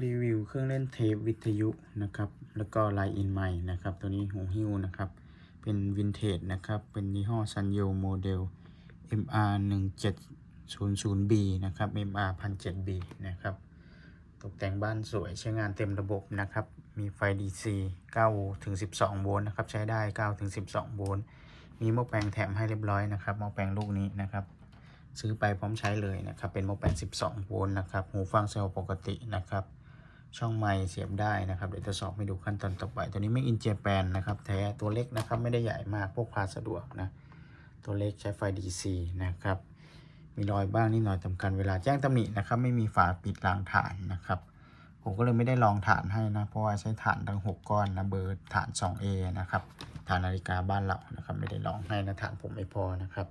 รีวิวเครื่องเล่นเทปวิทยุนะครับ แล้วก็ไลน์อินใหม่นะครับ ตัวนี้หูหิ้วนะครับ เป็นวินเทจนะครับ เป็นยี่ห้อซันโยโมเดล MR 1700B นะครับ MR 1007B นะครับ ตกแต่งบ้านสวยใช้งานเต็มระบบนะครับ มีไฟ DC 9ถึง 12 โวลต์นะครับ ใช้ได้ 9 ถึง 12 โวลต์ มีหม้อแปลงแถมให้เรียบร้อยนะครับ หม้อแปลงลูกนี้นะครับ ซื้อไปพร้อมใช้เลยนะครับ เป็นหม้อแปลง 12 โวลต์นะครับ หูฟังเซลล์ปกตินะครับ ช่องไมค์เสียบได้นะครับ เดี๋ยวจะสอบให้ดูขั้นตอนต่อไป ตัวนี้ไม่อินเจแปนนะครับ แท้ตัวเล็กนะครับไม่ได้ใหญ่มากพวกพาสะดวกนะ ตัวเล็กใช้ไฟ DC นะครับ มีรอยบ้างนิดหน่อยสำคัญเวลาแจ้งตำหนินะครับ ไม่มีฝาปิดรางฐานนะครับ ผมก็เลยไม่ได้ลองฐานให้นะ เพราะว่าใช้ฐานทั้ง 6 ก้อนนะเบอร์ฐาน 2A นะครับฐานนาฬิกาบ้านเรานะครับ ไม่ได้ลองให้นะฐานผมไม่พอนะครับ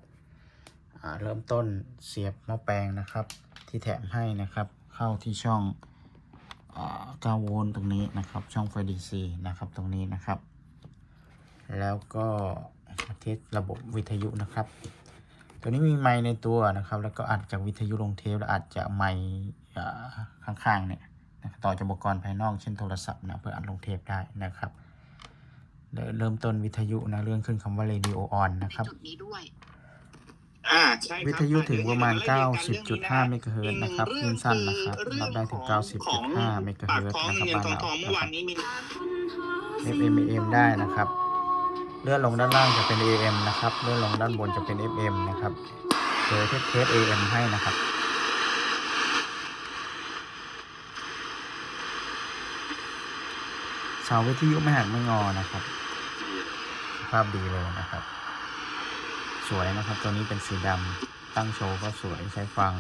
เริ่มต้นเสียบหม้อแปลงนะครับ ที่แถมให้นะครับ เข้าที่ช่อง 9โวลต์ตรงนี้นะครับ ช่องไฟ DC นะครับตรงนี้นะครับ แล้วก็เทสระบบวิทยุนะครับ ตัวนี้มีไมค์ในตัวนะครับ แล้วก็อัดจากวิทยุลงเทปแล้วอัดจากไมค์อ่ข้างๆเนี่ยนะต่อจากอุปกรณ์ภายนอกเช่นโทรศัพท์นะเพื่ออัดลงเทปได้นะครับเริ่มเริ่มต้นวิทยุนะเรื่องขึ้นคำว่า radio on นะครับจุดนี้ด้วย อ่าใช่ครับวิทยุถึงประมาณอ่เดี๋ยวเดี๋ยว90.5เมกะเฮิรตซ์นะครับคลื่นสั้นนะครับเรื่องรับได้ถึงของ90.5เมกะปากเฮิรตซ์ท้องนะครับเงินบ้านทองเราทองเมื่อวานนะครับนี้มี FM AM ได้นะครับ เลื่อนลงด้านล่างจะเป็น AM นะครับ เลื่อนลงด้านบนจะเป็น FM นะครับเจอเทสเทส AM ให้นะครับเสาวิทยุไม่หักไม่งอนะครับสภาพดีเลยนะครับ สวยนะครับ ตัวนี้เป็นสีดำตั้งโชว์ก็สวยใช้ฟัง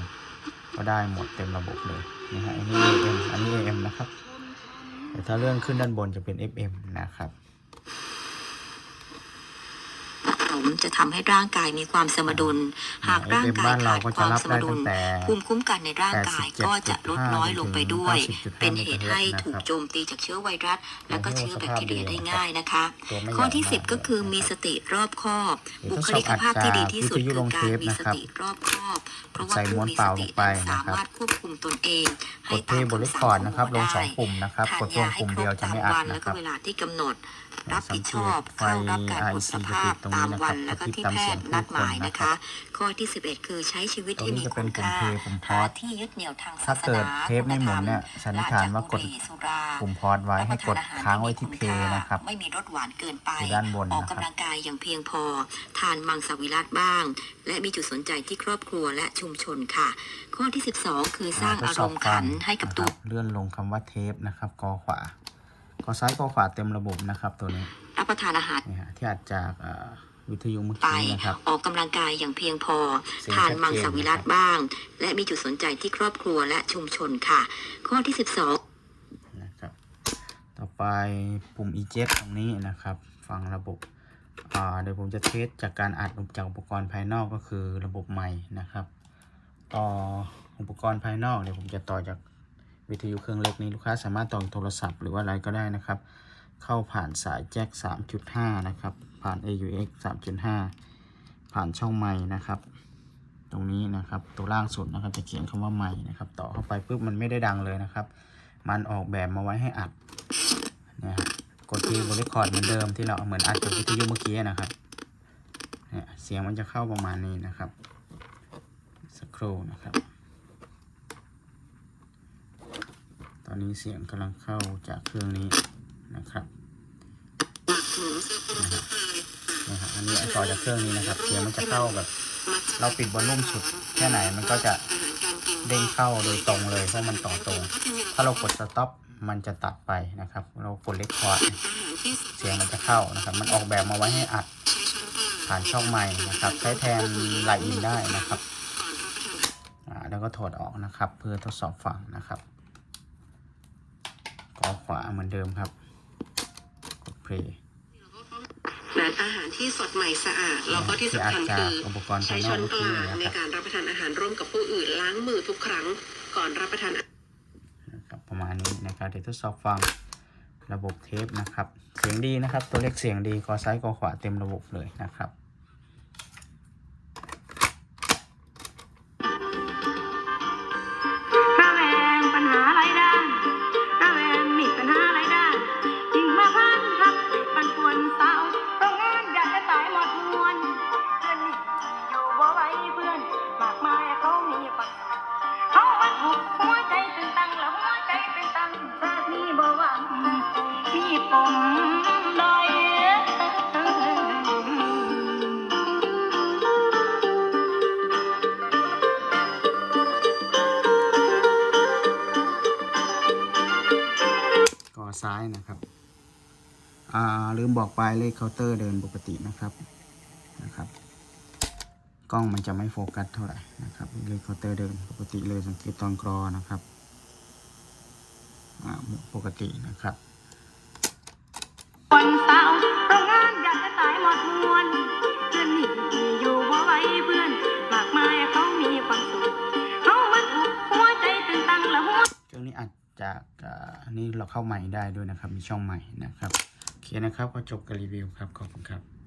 ก็ได้หมดเต็มระบบเลยนะฮะอันนี้ AM อันนี้ AM นะครับ แต่ถ้าเรื่องขึ้นด้านบนจะเป็น FM นะครับ มจะทำให้ร่างกายมีความสมดุล หากร่างกายบ้านเราขาดก็คจะวามรับสมได้ดุตั้ลงแต่ภูมิคุ้มกันในร่างกายก็จะลดน้อยลงไปด้วย87.5เป็นเหตุให้นะครับถูกโจมตีจากเชื้อไวรัส และก็เชื้อแบคทีเรียได้ง่ายนะคะตัวไม่ใหญ่ข้อที่มาก10 ก็คือมีสติรอบคอบเดี๋ยวบุทดคสอบลิกภาพที่ดีที่สุดวิทยุคืลองเทการปมีนะสครับติรอบคอบเพราะว่าใส่ผู้ม้วนมีเปสล่าติลงไปนั้นนะครับสามารถควบคุมตนเองกให้ดเพตาย์มบริคำสั่งคอร์ดนะครับลงสองได้ปุ่มนะครับทานกดรวยามให้ปุ่มครเดียวบจะตามไม่อัดวันนะแล้วคก็รับเวลาที่กำหนดรับผิดชอบไฟเข้ารับการตรวจสภาพ REC ตามวันตรงนี้แล้วก็นะครับที่แพทย์นัดหมายนะคะ ข้อที่ 11 คือใช้ชีวิตที่มีคุณค่าตรงนี้จะเป็นปุ่มเพลย์ปุ่มพอหาสที่ยึดเหนี่ยวทางศาถ้าสเกิดนาเทปไม่หมุนเนี่ยสันนิษฐานว่ากดละจบุหรี่สุราปุ่มพอดไว้ให้กดค้างไว้ที่เพย์นะครับไม่มีรสหวานเกินไปอยู่ด้านบนออกนะครับกำลังกายอย่างเพียงพอ ทานมังสวิรัตบ้าง และมีจุดสนใจที่ครอบครัวและชุมชนค่ะ ข้อที่ 12 คือสร้างอารมณ์ขันให้กับตัวนะครับเลื่อนลงคำว่าเทปนะครับกอขวา กอซ้ายกอขวาเต็มระบบนะครับตัวนี้รับประทานอาหารนี่ฮะที่อัดจากเอ่อวิทยุเมื่อไปกี้นะครับออกกำลังกายอย่างเพียงพอเสียงทานชัดเจนมังสวิรัตบ้าง และมีจุดสนใจที่ครอบครัวและชุมชนค่ะ ข้อที่ 12นะครับต่อไปปุ่ม eject ตรงนี้นะครับ ฟังระบบอ่าเดี๋ยวผมจะเทสจากการอัดจากอุปกรณ์ภายนอกก็คือระบบใหม่นะครับ ต่ออุปกรณ์ภายนอกเดี๋ยวผมจะต่อจาก วิทยุเครื่องเล็กนี้ลูกค้าสามารถต่อโทรศัพท์หรือว่าอะไรก็ได้นะครับ เข้าผ่านสายแจ็ค 3.5 นะครับ ผ่าน AUX 3.5 ผ่านช่องไม้นะครับ ตรงนี้นะครับตัวล่างสุดนะครับจะเขียนคำว่าไม้นะครับ ต่อเข้าไปปุ๊บมันไม่ได้ดังเลยนะครับ มันออกแบบมาไว้ให้อัดนี่ยครับกดที่บริคอร์ดเหมือนเดิมที่เราเหมือนอัดจากวิทยุเมื่อกี้นะครับเนี่ยเสียงมันจะเข้าประมาณนี้นะครับ สักครู่นะครับ ต อนนี้เสียงกำลังเข้าจากเครื่องนี้นะครับนะครับนะฮะอันนี้ต่อจากเครื่องนี้นะครับเสียงมันจะเข้าแบบ เราปิดวอลลุ่มสุดแค่ไหนมันก็จะเด้งเข้าโดยตรงเลยเพราะมันต่อตรง ถ้าเรากดสต็อปมันจะตัดไปนะครับ เรากดเลคคอร์ดเสียงมันจะเข้านะครับ มันออกแบบมาไว้ให้อัดผ่านช่องไม้นะครับ ใช้แทนไลน์อินได้นะครับอ่าแล้วก็ถอดออกนะครับ เพื่อทดสอบฟังนะครับ กอขวาเหมือนเดิมครับ กดเพลย์ร้านอาหารที่สดใหม่สะอาดแล้วก็ที่สำคัญที่อาจจะคืออุปกรณ์ใช้ภายนช้ออกนเมื่อกกี้ลางนะในครับการรับประทานอาหารร่วมกับผู้อื่นล้างมือทุกครั้งก่อนรับประทานนะครับประมาณนี้นะครับเดี๋ยวทดสอบฟังระบบเทปนะครับ เสียงดีนะครับ ตัวเลขเสียงดีกอซ้ายกอขวาเต็มระบบเลยนะครับ ก่อซ้ายนะครับ อ่า ลืมบอกไปเลขเคาน์เตอร์เดินปกตินะครับนะครับ กล้องมันจะไม่โฟกัสเท่าไหร่นะครับ เลขเคาน์เตอร์เดินปกติเลยสังเกตตอนกรอนะครับอ่าปกตินะครับ อันนี้เราเข้าใหม่ได้ด้วยนะครับ มีช่องใหม่นะครับโอเคนะครับ ก็จบการรีวิวครับ ขอบคุณครับ